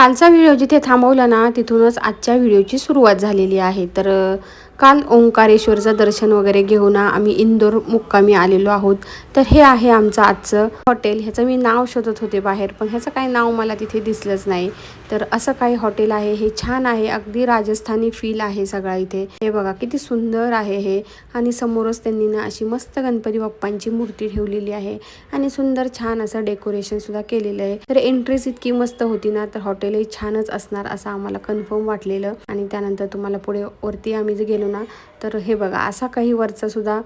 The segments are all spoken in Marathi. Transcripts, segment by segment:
कालचा व्हिडिओ जिथे थांबवला ना तिथूनच आजच्या व्हिडिओची सुरुवात झालेली आहे. तर काल ओंकारेश्वरचं दर्शन वगैरे घेऊन आम्ही इंदोर मुक्कामी आलेलो आहोत. तर हे आहे आमचं आजचं हॉटेल. ह्याचं मी नाव शोधत होते बाहेर पण ह्याचं काही नाव मला तिथे दिसलंच नाही. तर असं काही हॉटेल आहे. हे छान आहे. अगदी राजस्थानी फील आहे सगळा इथे. हे बघा किती सुंदर आहे हे. आणि समोरच त्यांनी ना अशी मस्त गणपती बाप्पांची मूर्ती ठेवलेली आहे. आणि सुंदर छान असं डेकोरेशन सुद्धा केलेलं आहे. तर एंट्रीज इतकी मस्त होती ना तर हॉटेलही छानच असणार असं आम्हाला कन्फर्म वाटलेलं. आणि त्यानंतर तुम्हाला पुढे वरती आम्ही जे गेलो ना तर हे बघा असा काही वरचा सुद्धा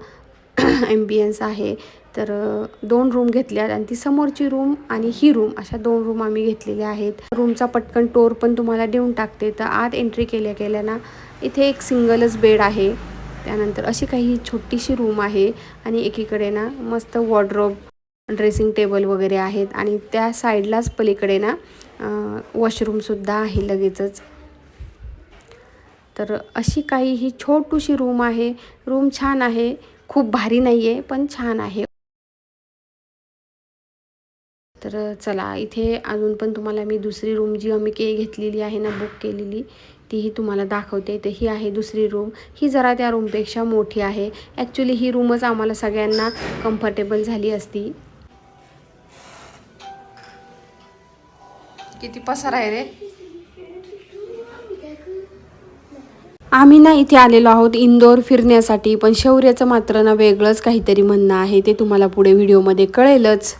एम्बियन्स आहे. तर दोन रूम घेतल्या आणि ती समोरची रूम आणि ही रूम अशा दोन रूम आम्ही घेतलेल्या आहेत. रूमचा पटकन टोर पण तुम्हाला देऊन टाकते. तर आत एंट्री केल्या केल्या ना इथे एक सिंगलच बेड आहे. त्यानंतर अशी काही छोटीशी रूम आहे आणि एकीकडे ना मस्त वॉर्ड्रोब ड्रेसिंग टेबल वगैरे आहेत. आणि त्या साईडलाच पलीकडे ना वॉशरूमसुद्धा आहे लगेचच. तर अशी काही ही छोटूशी रूम आहे. रूम छान आहे. खूप भारी नाही आहे पण छान आहे. तर चला इथे अजून पण तुम्हाला मी दुसरी रूम जी आम्ही के घेतलेली आहे ना बुक केलेली तीही तुम्हाला दाखवते. तर ही आहे दुसरी रूम ही जरा त्या रूमपेक्षा मोठी आहे. ॲक्च्युली ही रूमच आम्हाला सगळ्यांना कम्फर्टेबल झाली असती. किती पसार आहे रे? आम्ही ना इथे आलेलो आहोत इंदोर फिरण्यासाठी पण शौर्याचं मात्र ना वेगळंच काहीतरी म्हणणं आहे ते तुम्हाला पुढे व्हिडिओमध्ये कळेलच.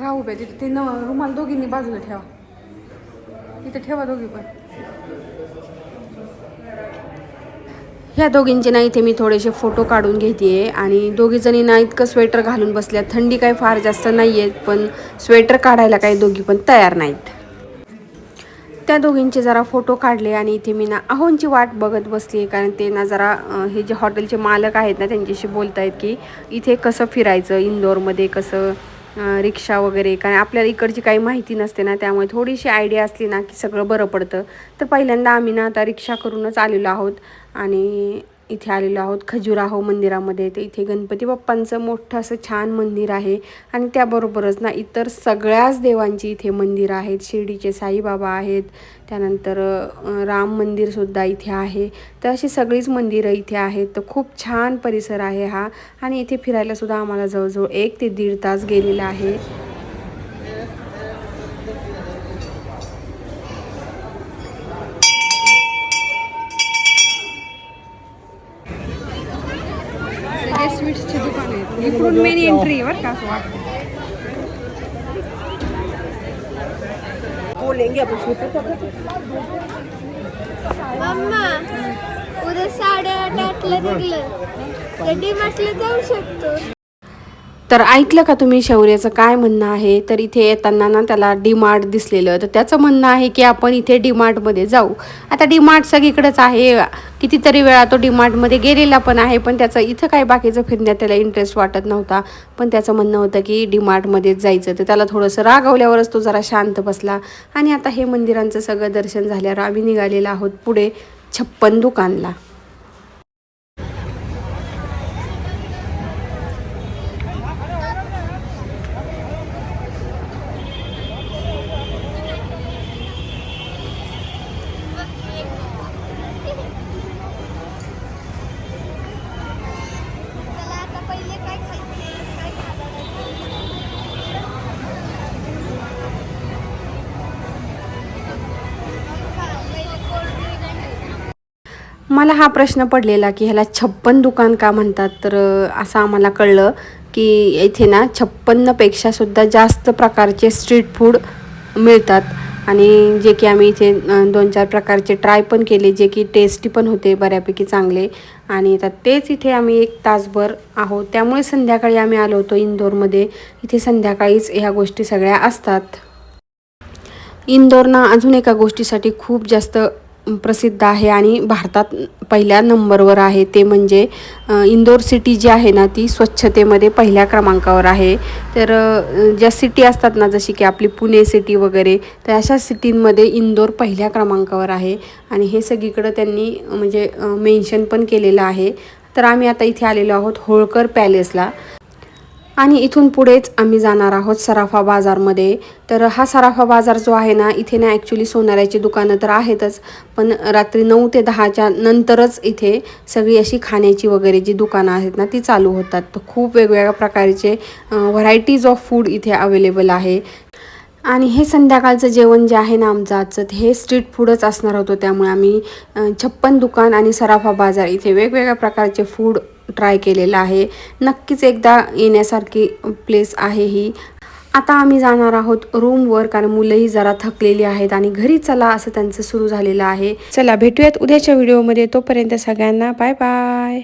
राहू बे तिथे ते न रुमाल दोघींनी बाजूला ठेवा. इथे ठेवा दोघी पण. ह्या दोघींचे ना इथे मी थोडेसे फोटो काढून घेते आणि दोघी जणी ना इतकं स्वेटर घालून बसल्या थंडी काही फार जास्त नाही आहे पण स्वेटर काढायला काही दोघी पण तयार नाहीत. त्या दोघींचे जरा फोटो काढले आणि इथे मी ना अहोंची वाट बघत बसली कारण ते ना जरा हे जे हॉटेलचे मालक आहेत ना त्यांच्याशी बोलत आहेत की इथे कसं फिरायचं इंदोरमध्ये कसं रिक्षा वगैरे. कारण आपल्याला इकडची काही माहिती नसते ना त्यामुळे थोडीशी आयडिया असली ना की सगळं बरं पडतं. तर पहिल्यांदा आम्ही ना आता रिक्षा करूनच आलेलो आहोत. आणि इथे आलेलो आहोत. खजुराहो मंदिरामध्ये. तर इथे गणपती बाप्पांचं मोठं असं छान मंदिर आहे. आणि त्याबरोबरच ना इतर सगळ्याच देवांची इथे मंदिरं आहेत. शिर्डीचे साईबाबा आहेत. त्यानंतर राम मंदिरसुद्धा इथे आहे. तर अशी सगळीच मंदिरं इथे आहेत. तर खूप छान परिसर आहे हा. आणि इथे फिरायलासुद्धा आम्हाला जवळजवळ एक ते दीड तास गेलेला आहे सगळे स्वीट्सचे दुकान आहेत इकडून मेन एंट्री आहे बरं का असं वाटतं मम्मा उद्या साडेआठ आठला निघलं. कधी म्हटलं जाऊ शकतो? तर ऐकलं का तुम्ही शौर्याचं काय म्हणणं आहे? तर इथे येताना ना त्याला डीमार्ट दिसलेलं. तर त्याचं म्हणणं आहे की आपण इथे डीमार्टमध्ये जाऊ. आता डीमार्ट सगळीकडेच आहे. कितीतरी वेळा तो डीमार्टमध्ये गेलेला पण आहे पण त्याचं इथं काय बाकीचं फिरण्यात त्याला इंटरेस्ट वाटत नव्हता. पण त्याचं म्हणणं होतं की डीमार्टमध्येच जायचं. तर त्याला थोडंसं रागवल्यावरच तो जरा शांत बसला. आणि आता हे मंदिरांचं सगळं दर्शन झाल्यावर आम्ही निघालेलो आहोत पुढे छप्पन दुकानला. मला हा प्रश्न पडलेला की ह्याला छप्पन दुकान का म्हणतात? तर असं आम्हाला कळलं की इथे ना छप्पन्नपेक्षा सुद्धा जास्त प्रकारचे स्ट्रीट फूड मिळतात. आणि जे की आम्ही इथे दोन चार प्रकारचे ट्राय पण केले जे की टेस्टी पण होते बऱ्यापैकी चांगले. आणि आता तेच इथे आम्ही एक तासभर आहोत. त्यामुळे संध्याकाळी आम्ही आलो होतो इंदोरमध्ये. इथे संध्याकाळीच ह्या गोष्टी सगळ्या असतात. इंदोरना अजून एका गोष्टीसाठी खूप जास्त प्रसिद्ध आहे आणि भारतात पहिल्या नंबरवर आहे. ते म्हणजे इंदोर सिटी जी आहे ना ती स्वच्छतेमध्ये पहिल्या क्रमांकावर आहे. तर ज्या सिटी असतात ना जशी की आपली पुणे सिटी वगैरे तर अशा सिटींमध्ये इंदोर पहिल्या क्रमांकावर आहे. आणि हे सगळीकडं त्यांनी म्हणजे मेन्शन पण केलेलं आहे. तर आम्ही आता इथे आलेलो आहोत होळकर पॅलेसला. आणि इथून पुढेच आम्ही जाणार आहोत सराफा बाजारमध्ये. तर हा सराफा बाजार जो आहे ना इथे ना ॲक्च्युली सोनाऱ्याची दुकानं तर आहेतच पण रात्री नऊ ते दहाच्या नंतरच इथे सगळी अशी खाण्याची वगैरे जी दुकानं आहेत ना ती चालू होतात. तर खूप वेगवेगळ्या प्रकारचे व्हरायटीज ऑफ फूड इथे अवेलेबल आहे. आणि हे संध्याकाळचं जेवण जे आहे ना आमचं आजचं हे स्ट्रीट फूडच असणार होतं. त्यामुळे आम्ही छप्पन दुकान आणि सराफा बाजार इथे वेगवेगळ्या प्रकारचे फूड ट्राय केलेलं आहे. नक्कीच एकदा येण्यासारखी प्लेस आहे ही. आता आम्ही जाणार आहोत रूमवर कारण मुलंही जरा थकलेली आहेत आणि घरी चला असं त्यांचं सुरू झालेलं आहे. चला भेटूयात उद्याच्या व्हिडिओमध्ये तोपर्यंत सगळ्यांना बाय बाय